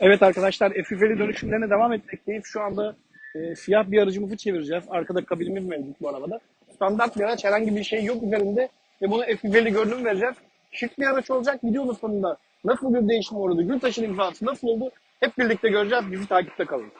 Evet arkadaşlar FFL'i dönüşümlerine devam etmekteyiz. Şu anda e, siyah bir aracımızı çevireceğiz. Arkada kabinimiz mevcut bu arabada. Standart bir araç herhangi bir şey yok üzerinde ve bunu FFL'i görünüm vereceğiz. Şık bir araç olacak. Videonun sonunda nasıl bir değişim uğradı, Gültaş'ın imzası nasıl oldu hep birlikte göreceğiz. Bizi takipte kalın.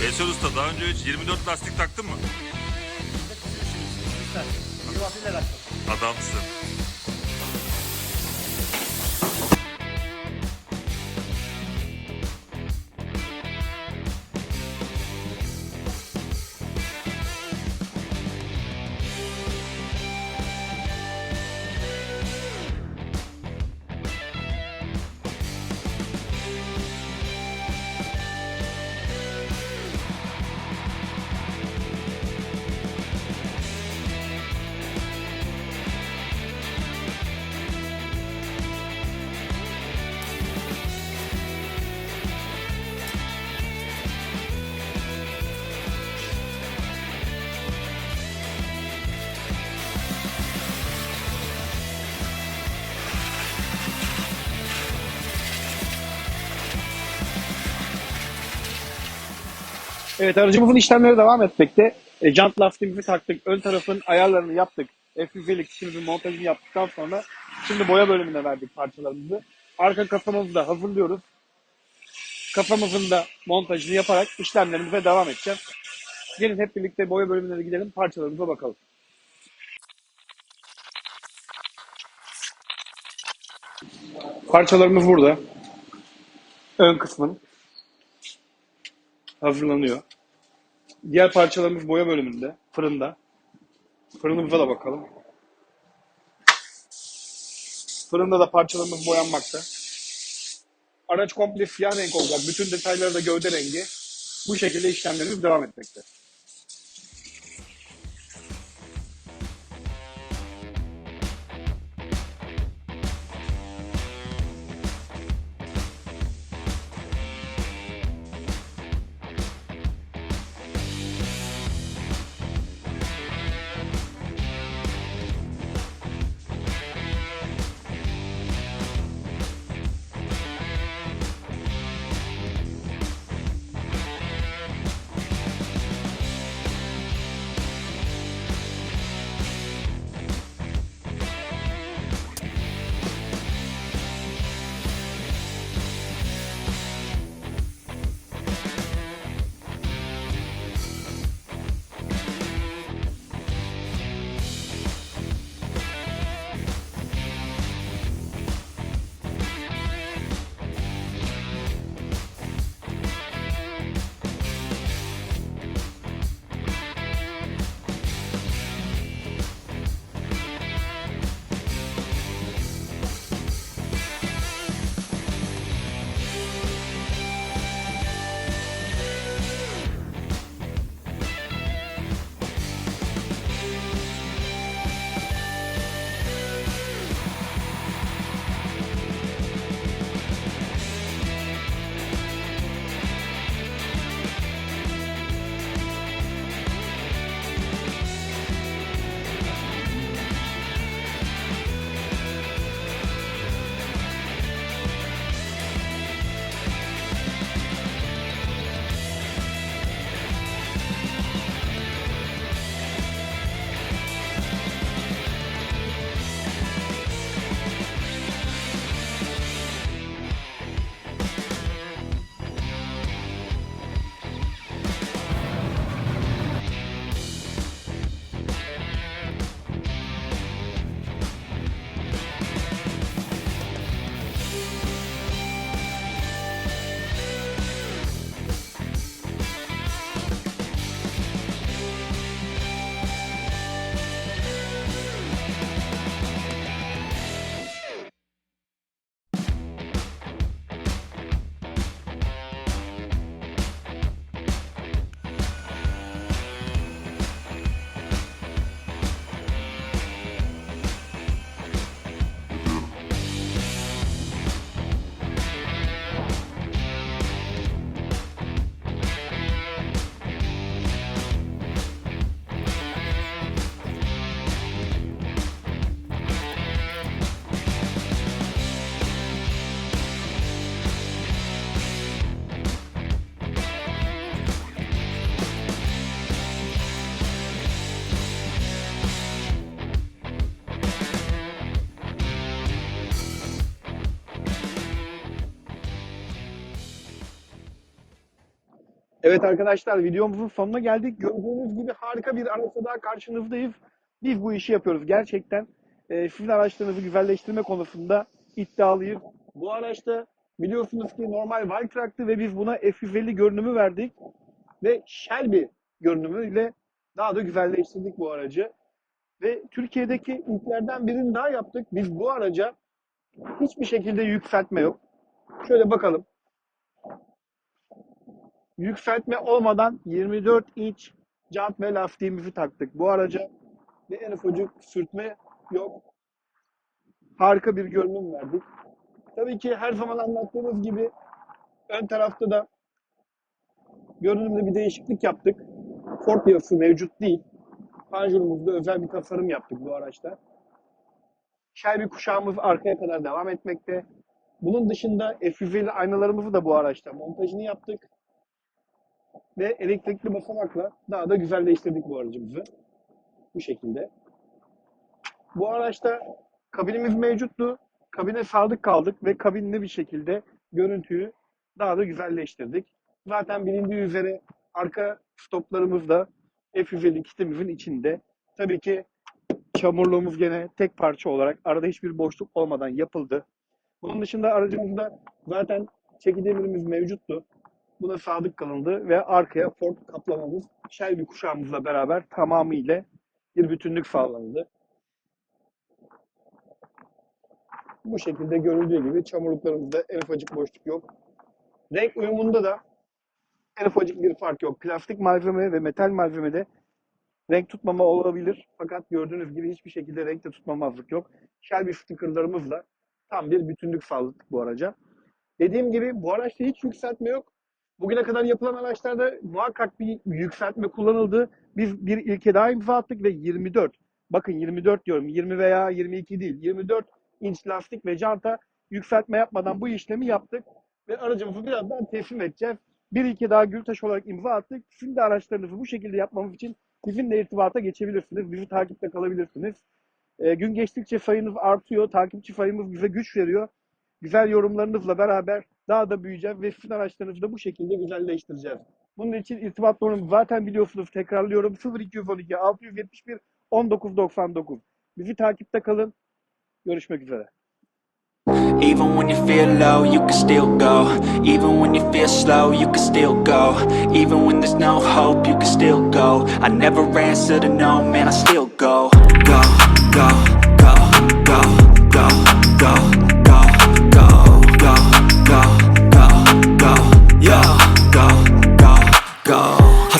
Veysel Usta daha önce hiç 24 lastik taktın mı? Adamsın. Evet aracımızın işlemleri devam etmekte. E, jant lastiğimizi taktık. Ön tarafın ayarlarını yaptık. FFV'lik işimizin montajını yaptıktan sonra şimdi boya bölümüne verdik parçalarımızı. Arka kafamızı da hazırlıyoruz. Kafamızın da montajını yaparak işlemlerimize devam edeceğiz. Gelin hep birlikte boya bölümüne de gidelim parçalarımıza bakalım. Parçalarımız burada. Ön kısmın hazırlanıyor. Diğer parçalarımız boya bölümünde, fırında. Fırınımıza da bakalım. Fırında da parçalarımız boyanmakta. Araç komple siyah renk olacak. Bütün detayları da gövde rengi. Bu şekilde işlemlerimiz devam etmekte. Evet arkadaşlar videomuzun sonuna geldik. Gördüğünüz gibi harika bir araçla daha karşınızdayız. Biz bu işi yapıyoruz gerçekten. Ee, sizin araçlarınızı güzelleştirme konusunda iddialıyız. Bu araçta biliyorsunuz ki normal Valtrack'tı ve biz buna F150 görünümü verdik. Ve Shelby görünümüyle daha da güzelleştirdik bu aracı. Ve Türkiye'deki ilklerden birini daha yaptık. Biz bu araca hiçbir şekilde yükseltme yok. Şöyle bakalım. Yükseltme olmadan 24 inç jant ve lastiğimizi taktık. Bu araca ve en ufacık sürtme yok. Harika bir görünüm verdik. Tabii ki her zaman anlattığımız gibi ön tarafta da görünümde bir değişiklik yaptık. Ford yapısı mevcut değil. Panjurumuzda özel bir tasarım yaptık bu araçta. Shelby kuşağımız arkaya kadar devam etmekte. Bunun dışında F150 aynalarımızı da bu araçta montajını yaptık. Ve elektrikli basamakla daha da güzelleştirdik bu aracımızı. Bu şekilde. Bu araçta kabinimiz mevcuttu. Kabine sadık kaldık ve kabinli bir şekilde görüntüyü daha da güzelleştirdik. Zaten bilindiği üzere arka stoplarımız da F150 kitimizin içinde. Tabii ki çamurluğumuz gene tek parça olarak arada hiçbir boşluk olmadan yapıldı. Bunun dışında aracımızda zaten çeki demirimiz mevcuttu. Buna sadık kalındı ve arkaya Ford kaplamamız Shelby kuşağımızla beraber tamamıyla bir bütünlük sağlandı. Bu şekilde görüldüğü gibi çamurluklarımızda en ufacık boşluk yok. Renk uyumunda da en ufacık bir fark yok. Plastik malzeme ve metal malzemede renk tutmama olabilir. Fakat gördüğünüz gibi hiçbir şekilde renkte tutmamazlık yok. Shelby stickerlarımızla tam bir bütünlük sağladık bu araca. Dediğim gibi bu araçta hiç yükseltme yok. Bugüne kadar yapılan araçlarda muhakkak bir yükseltme kullanıldı. Biz bir ilke daha imza attık ve 24, bakın 24 diyorum 20 veya 22 değil 24 inç lastik ve janta yükseltme yapmadan bu işlemi yaptık. Ve aracımızı birazdan teslim edeceğiz. Bir ilke daha Gültaş olarak imza attık. Sizin de araçlarınızı bu şekilde yapmamız için bizimle irtibata geçebilirsiniz. Bizi takipte kalabilirsiniz. Ee, gün geçtikçe sayınız artıyor. Takipçi sayımız bize güç veriyor. Güzel yorumlarınızla beraber daha da büyüyeceğiz ve sizin araçlarınızı da bu şekilde güzelleştireceğiz. Bunun için irtibat numaramı zaten biliyorsunuz tekrarlıyorum 0212 671 1999. Bizi takipte kalın. Görüşmek üzere. Even when you feel low, you can still go. Even when you feel slow, you can still go. Even when there's no hope, you can still go. I never answer to no, man, I still go. Go, go,